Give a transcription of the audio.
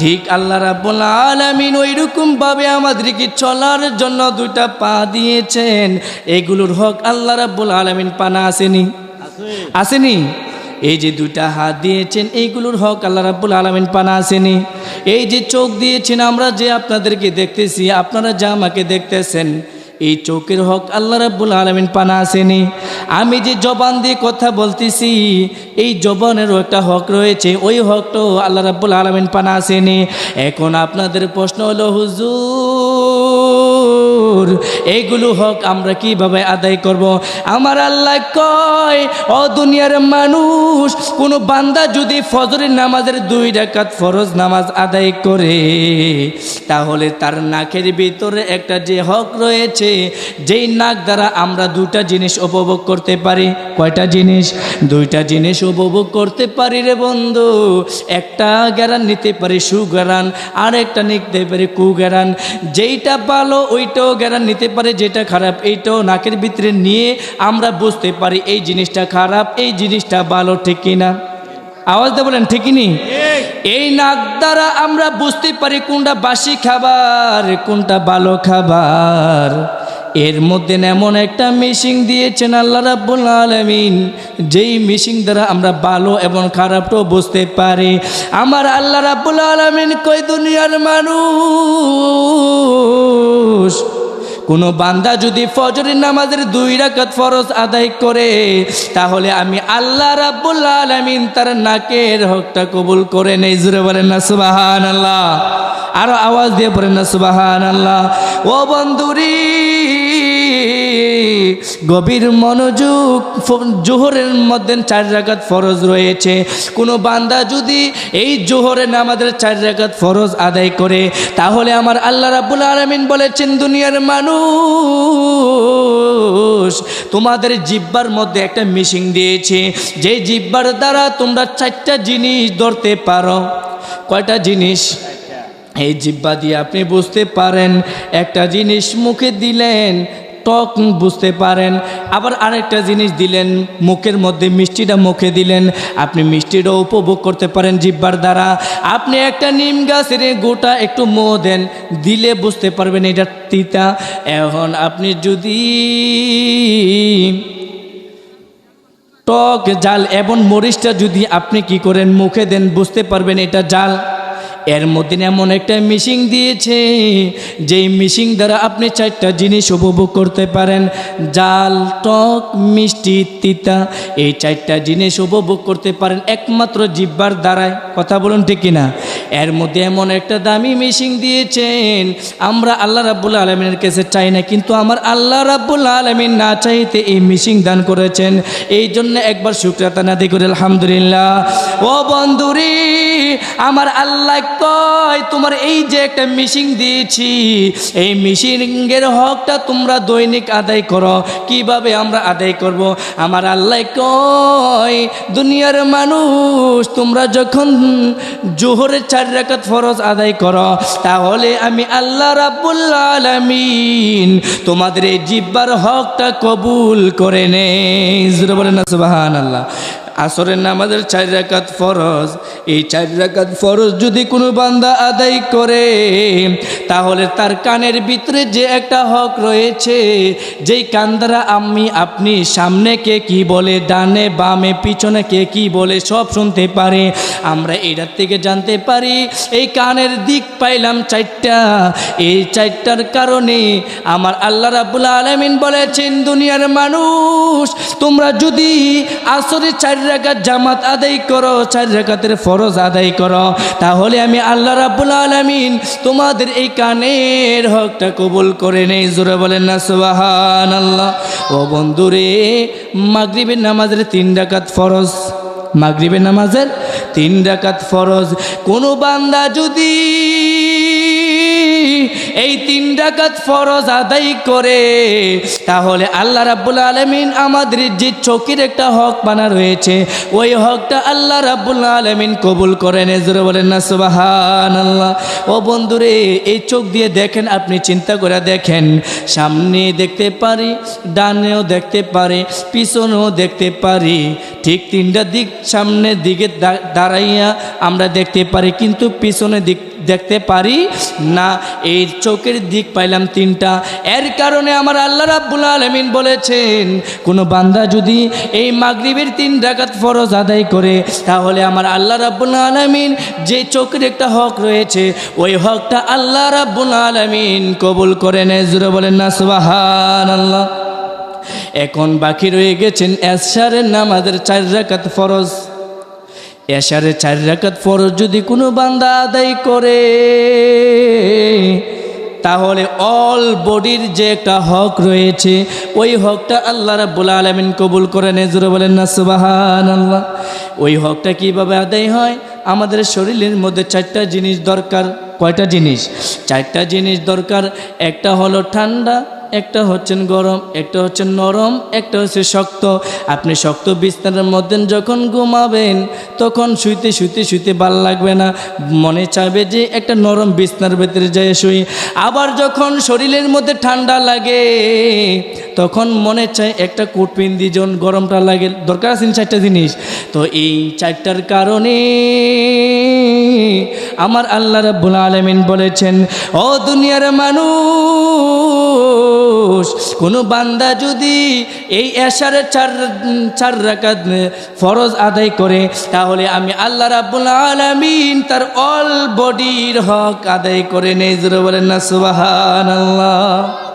ঠিক আল্লাহ রাব্বুল আলামিন ওই রকম ভাবে আমাদেরকে চলার জন্য দুইটা পা দিয়েছেন। এগুলোর হক আল্লাহ রাব্বুল আলামিন পানা আসেনি। আসেনি? এই যে দুইটা হাত দিয়েছেন, এইগুলোর হক আল্লাহ রাব্বুল আলামিন পানা আসেনি। এই যে চোখ দিয়েছেন, আমরা যে আপনাদেরকে দেখতেছি, আপনারা যা আমাকে দেখতেছেন এই চোখের হক আল্লাহ রাব্বুল আলমিন পানা আসেনি। আমি যে জবান দিয়ে কথা বলতেছি, এই জবানেরও একটা হক রয়েছে। ওই হকটাও আল্লাহ রাব্বুল আলমিন পানা আসেনি। এখন আপনাদের প্রশ্ন হলো, হুজুর এইগুলো হক আমরা কীভাবে আদায় করব? আমার আল্লাহ কয়, ও দুনিয়ার মানুষ, কোন বান্দা যদি ফজরের নামাজের দুই রাকাত ফরজ নামাজ আদায় করে, তাহলে তার নাকের ভিতরে একটা যে হক রয়েছে, যেই নাক দ্বারা আমরা দুটা জিনিস উপভোগ করতে পারি। কয়টা জিনিস? দুইটা জিনিস উপভোগ করতে পারি রে বন্ধু। একটা গ্যারান নিতে পারি সুগ্যারান আর একটা নিতে পারি কুগ্যারান। যেইটা পালো ওইটাও গ্যারান নিতে পারে যেটা খারাপ এইটাও নাকের ভিতরে নিয়ে আমরা বুঝতে পারি এই জিনিসটা খারাপ এই জিনিসটা ভালো ঠিক কিনা? আওয়াজ দিয়ে বলেন ঠিকই নি এই নাক দ্বারা আমরা বুঝতে পারি কোনটা বাসি খাবার কোনটা ভালো খাবার। এর মধ্যে এমন একটা মিশিং দিয়েছেন আল্লাহ রাব্বুল আলামিন যেই মিশিং দ্বারা আমরা ভালো এবং খারাপটাও বুঝতে পারি। আমার আল্লাহ রাব্বুল আলামিন কই দুনিয়ার মানুষ কোনো বান্দা যদি ফজরের নামাজের দুই রাকাত ফরজ আদায় করে, তাহলে আমি আল্লাহ রাব্বুল আলামিন তার নাকের হকটা কবুল করে নেই। জুড়ে বলেন না সুবাহান আল্লাহ আরও আওয়াজ দিয়ে বলেন না সুবাহান আল্লাহ ও বন্ধুরি গভীর মনোযোগ জোহরের মধ্যে চার রাকাত ফরজ রয়েছে। কোনো বান্দা যদি এই জোহরের নামাজের চার রাকাত ফরজ আদায় করে, তাহলে আমার আল্লাহ রাব্বুল আলামিন বলেছেন, দুনিয়ার মানুষ তোমাদের জিব্বার মধ্যে একটা মিশিং দিয়েছে। যে জিব্বার দ্বারা তোমরা চারটা জিনিস ধরতে পারো। কয়টা জিনিস? এই জিব্বা দিয়ে আপনি বুঝতে পারেন, একটা জিনিস মুখে দিলেন টক বুঝতে পারেন। আবার আরেকটা জিনিস দিলেন, মুখের মধ্যে মিষ্টিটা মুখে দিলেন। আপনি মিষ্টিটাও উপভোগ করতে পারেন জিব্বার দ্বারা। আপনি একটা নিম গাছের গোটা একটু মো দেন, দিলে বুঝতে পারবেন এটা তিতা। এখন আপনি যদি টক জাল এবং মরিচটা যদি আপনি কি করেন, মুখে দেন, বুঝতে পারবেন এটা জাল। এর মধ্যে এমন একটা মিশিং দিয়েছে, যেই মিশিং দ্বারা আপনি চারটা জিনিস উপভোগ করতে পারেন। জাল, টক, মিষ্টি, তিতা, এই চারটা জিনিস উপভোগ করতে পারেন একমাত্র জিব্বার দ্বারায়। কথা বলুন ঠিক কিনা? এর মধ্যে এমন একটা দামি মিশিং দিয়েছেন, আমরা আল্লাহ রাব্বুল আলমিনের কাছে চাই না, কিন্তু আমার আল্লাহ রাব্বুল আলমিন না চাইতে এই মিশিং দান করেছেন। এই জন্য একবার শুক্রাতা নাদি করে, আলহামদুলিল্লাহ। ও বন্ধুরি, আমার আল্লাহ কয়, তোমার এই যে একটা মিশিং দিয়েছি, এই মিশিংয়ের হকটা তোমরা দৈনিক আদায় করো, কীভাবে আমরা আদায় করব? আমার আল্লাহ কয়, দুনিয়ার মানুষ, তোমরা যখন জোহরের চার রাকাত ফরজ আদায় করো, তাহলে আমি আল্লাহ রাব্বুল আলামিন তোমাদের এই জিব্বার হকটা কবুল করে নেই। বলে না, সুবহানাল্লাহ। আসরের নামাজের চার রাকাত ফরজ। এই চার রাকাত ফরজ যদি কোনো বান্দা আদায় করে, তাহলে তার কানের ভিতরে যে একটা হক রয়েছে, যেই কান দ্বারা আমি, আপনি সামনে কে কি বলে, ডানে, বামে, পিছনে কে কি বলে, সব শুনতে পারে। আমরা এটার থেকে জানতে পারি, এই কানের দিক পাইলাম চারটা। এই চারটার কারণে আমার আল্লাহ রাবুল আলমিন বলেছেন, দুনিয়ার মানুষ, তোমরা যদি আসরে চার রাকাত জামাত আদায় করো, চার রাকাতের ফরজ আদায় করো। তাহলে আমি আল্লাহ রাবুল আলমিন তোমাদের এই কানের হকটা কবুল করে নেই। জোরে বলেন না সুবাহান আল্লাহ ও বন্ধুরে, মাগরিবের নামাজের তিন রাকাত ফরজ, মাগরিবের নামাজের তিন রাকাত ফরজ। কোনো বান্দা যদি এই তিন ডাকাত ফরজ আদায় করে, তাহলে আল্লাহ রাব্বুল আলমিন আমাদের যে চোখের একটা হক বানা রয়েছে, ওই হকটা আল্লাহ রাব্বুল আলমিন কবুল করেন এজরে বলেন না সুবাহান আল্লাহ ও বন্ধুরে, এই চোখ দিয়ে দেখেন, আপনি চিন্তা করে দেখেন। সামনে দেখতে পারি, ডানেও দেখতে পারি, পিছনেও দেখতে পারি। ঠিক তিনটা দিক সামনের দিকে দাঁড়াইয়া আমরা দেখতে পারি, কিন্তু পিছনের দিক দেখতে পারি? না, এই চোখের দিক পাইলাম তিনটা। এর কারণে আমার আল্লাহ রাব্বুল আলমিন বলেছেন, কোনো বান্দা যদি এই মাগরিবের তিন ডাকাত ফরজ আদায় করে, তাহলে আমার আল্লাহ রাব্বুল আলমিন যে চোখের একটা হক রয়েছে, ওই হকটা আল্লাহ রাব্বুল আলমিন কবুল করে নেয়। বলেন না সুবাহান আল্লাহ এখন বাকি রয়ে গেছেন এশারের নামাজের চার রাকাত ফরজ। এশারে চার রাকাত ফরজ যদি কোনো বান্দা আদায় করে, তাহলে অল বডির যে একটা হক রয়েছে, ওই হকটা আল্লাহ রাব্বুল আলমিন কবুল করে নেজুরে বলেন না সুবাহান আল্লাহ ওই হকটা কীভাবে আদায় হয়? আমাদের শরীরের মধ্যে চারটা জিনিস দরকার। কয়টা জিনিস? চারটা জিনিস দরকার। একটা হলো ঠান্ডা একটা হচ্ছেন গরম, একটা হচ্ছে নরম, একটা হচ্ছে শক্ত। আপনি শক্ত বিছানার মধ্যে যখন ঘুমাবেন, তখন শুইতে শুইতে শুইতে ভালো লাগবে না। মনে চাইবে যে একটা নরম বিছনার ভেতরে যায় শুই। আবার যখন শরীরের মধ্যে ঠান্ডা লাগে, তখন মনে চায় একটা কোট কুটপিন যখন গরমটা লাগে। দরকার আছে চারটা জিনিস? তো এই চারটার কারণে আমার আল্লাহ রাব্বুল আলামিন বলেছেন, ও দুনিয়ার মানুষ কোনো বান্দা যদি এই এশারে চার চার রাকাত ফরজ আদায় করে, তাহলে আমি আল্লাহ রাব্বুল আলামিন তার অল বডির হক আদায় করে নেই। জোরে বলেন না, সুবহানাল্লাহ।